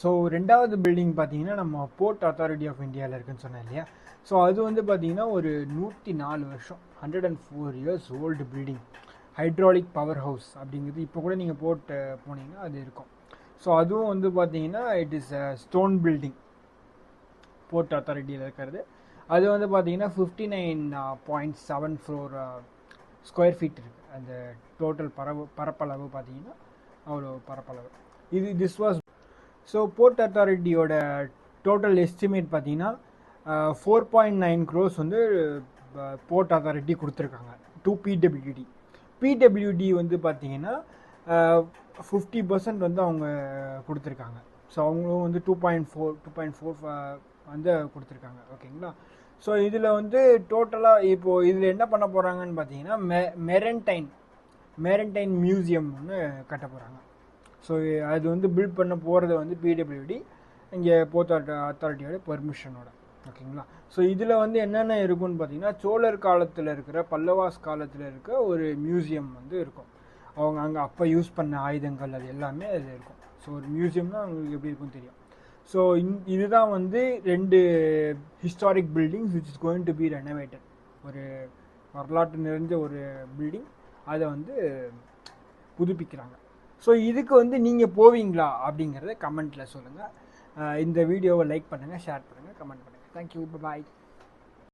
So ரெண்டாவது building பார்த்தீங்கன்னா நம்ம போர்ட் அத்தாரிட்டி ஆஃப் இந்தியாவில் இருக்குன்னு சொன்னேன் இல்லையா? ஸோ அது வந்து பார்த்தீங்கன்னா ஒரு நூற்றி நாலு வருஷம் hundred and four years old building hydraulic power house அப்படிங்கிறது இப்போ கூட நீங்கள் போட்டு போனீங்கன்னா அது இருக்கும். ஸோ அதுவும் வந்து பார்த்தீங்கன்னா it is a stone building port authority இருக்கிறது. அது வந்து பார்த்தீங்கன்னா fifty nine point seven floor square feet இருக்குது அந்த டோட்டல் பரவு பரப்பளவு பார்த்தீங்கன்னா அவ்வளோ பரப்பளவு. இது திஸ் வாஸ் ஸோ போர்ட் அத்தாரிட்டியோட டோட்டல் எஸ்டிமேட் பார்த்தீங்கன்னா ஃபோர் பாயிண்ட் நைன் க்ரோஸ் வந்து போர்ட் அத்தாரிட்டி கொடுத்துருக்காங்க. டூ பிடபிள்யூடி பிடபிள்யூடி வந்து பார்த்தீங்கன்னா ஃபிஃப்டி பர்சன்ட் வந்து அவங்க கொடுத்துருக்காங்க. ஸோ அவங்களும் வந்து two point four two point four வந்து கொடுத்துருக்காங்க. ஓகேங்களா? ஸோ இதில் வந்து டோட்டலாக இப்போது இதில் என்ன பண்ண போகிறாங்கன்னு பார்த்தீங்கன்னா மெ மெரண்டைன் மெரண்டைன் மியூசியம் ஒன்று கட்ட போகிறாங்க ஸோ அது வந்து பில்ட் பண்ண போகிறது வந்து பிடபிள்யூடி இங்கே போர்ட் அத்தாரிட்டியோட பெர்மிஷனோட ஓகேங்களா? ஸோ இதில் வந்து என்னென்ன இருக்குன்னு பார்த்தீங்கன்னா சோழர் காலத்தில் இருக்கிற பல்லவாஸ் காலத்தில் இருக்க ஒரு மியூசியம் வந்து இருக்கும். அவங்க அங்கே அப்போ யூஸ் பண்ண ஆயுதங்கள் அது எல்லாமே அது இருக்கும். ஸோ ஒரு மியூசியம்னா அவங்களுக்கு எப்படி இருக்கும்னு தெரியும். ஸோ இந் இதுதான் வந்து ரெண்டு historic buildings which is going to be renovated ஒரு வரலாற்று நிறைஞ்ச ஒரு பில்டிங் அதை வந்து புதுப்பிக்கிறாங்க. ஸோ இதுக்கு வந்து நீங்கள் போவீங்களா அப்படிங்கிறத கமெண்ட்டில் சொல்லுங்கள் இந்த வீடியோவை லைக் பண்ணுங்கள் ஷேர் பண்ணுங்கள் கமெண்ட் பண்ணுங்கள் தேங்க்யூ பாய்